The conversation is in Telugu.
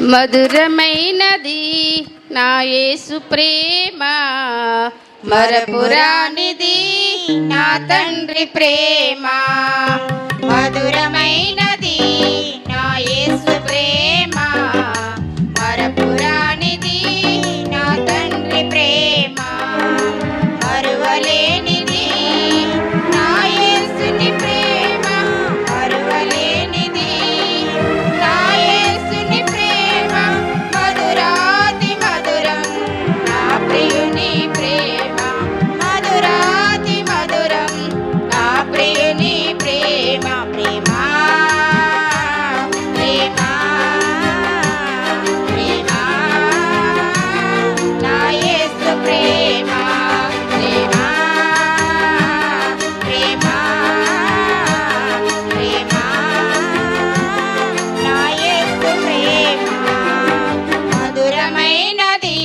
మధురమైనది నా యేసు ప్రేమ. మరపురానిది నా తండ్రి ప్రేమ. మధురమైనది.